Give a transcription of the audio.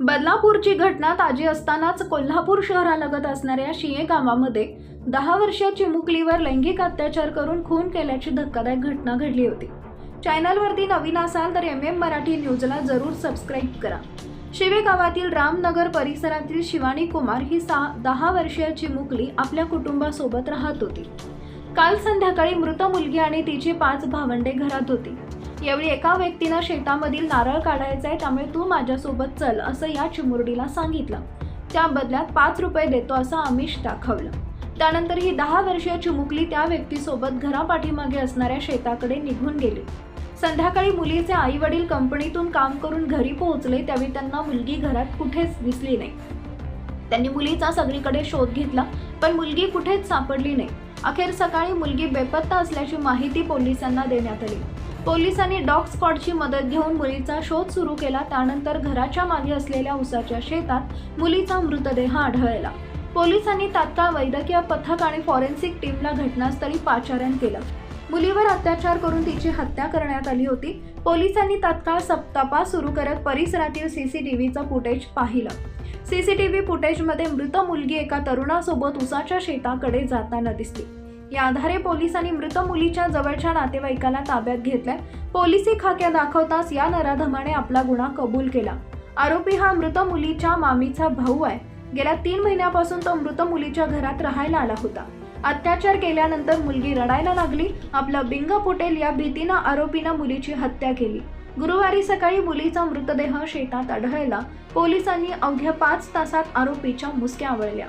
बदलापूरची घटना ताजी असतानाच कोल्हापूर शहरालगत असणाऱ्या शिये गावामध्ये दहा वर्षाची मुकलीवर लैंगिक अत्याचार करून खून केल्याची धक्कादायक घटना घडली होती. चॅनलवरती नवीन असाल तर एम एम मराठी न्यूजला जरूर सबस्क्राईब करा. शिवे गावातील रामनगर परिसरातील शिवानी कुमार ही सहा दहा वर्षाची मुकली आपल्या कुटुंबासोबत राहत होती. काल संध्याकाळी मृत मुलगी आणि तिची पाच भावंडे घरात होती. यावेळी एका व्यक्तीनं शेतामधील नारळ काढायचा आहे त्यामुळे तू माझ्यासोबत चल असं या चिमुरडीला सांगितलं. त्या बदल्यात पाच रुपये देतो असं आमिष दाखवलं. त्यानंतर ही दहा वर्षीय चिमुकली त्या व्यक्तीसोबत घरापाठीमागे असणाऱ्या शेताकडे निघून गेली. संध्याकाळी मुलीचे आई वडील कंपनीतून काम करून घरी पोहोचले त्यावेळी त्यांना मुलगी घरात कुठेच दिसली नाही. त्यांनी मुलीचा सगळीकडे शोध घेतला पण मुलगी कुठेच सापडली नाही. अखेर सकाळी मुलगी बेपत्ता असल्याची माहिती पोलिसांना देण्यात आली. पोलिसांनी डॉग स्पॉटची मदत घेऊन मुलीचा शोध सुरू केला त्यानंतर घराच्या मागे असलेल्या उसाच्या शेतात मुलीचा मृतदेह आढळला. पोलिसांनी तात्काळ वैद्यकीय पथक आणि फॉरेन्सिक टीमला घटनास्थळी पाचारण केलं. मुलीवर अत्याचार करून तिची हत्या करण्यात आली होती. पोलिसांनी तात्काळ सप- तपास सुरू करत परिसरातील सीसीटीव्हीचं फुटेज पाहिलं. सीसीटीव्ही फुटेजमध्ये मृत मुलगी एका तरुणासोबत उसाच्या शेताकडे जाताना दिसली. या आधारे पोलिसांनी मृत मुलीच्या जवळच्या नातेवाईकाला ताब्यात घेतलाय. पोलिसी खाक्या दाखवताच या नराधमाने आपला गुन्हा कबूल केला. आरोपी हा मृत मुलीच्या मामीचा भाऊ आहे. गेल्या तीन महिन्यापासून तो मृत मुलीच्या घरात राहायला आला होता. अत्याचार केल्यानंतर मुलगी रडायला लागली. आपलं बिंग फुटेल या भीतीनं आरोपीनं मुलीची हत्या केली. गुरुवारी सकाळी मुलीचा मृतदेह शेतात आढळला. पोलिसांनी अवघ्या पाच तासात आरोपीच्या मुसक्या आवळल्या.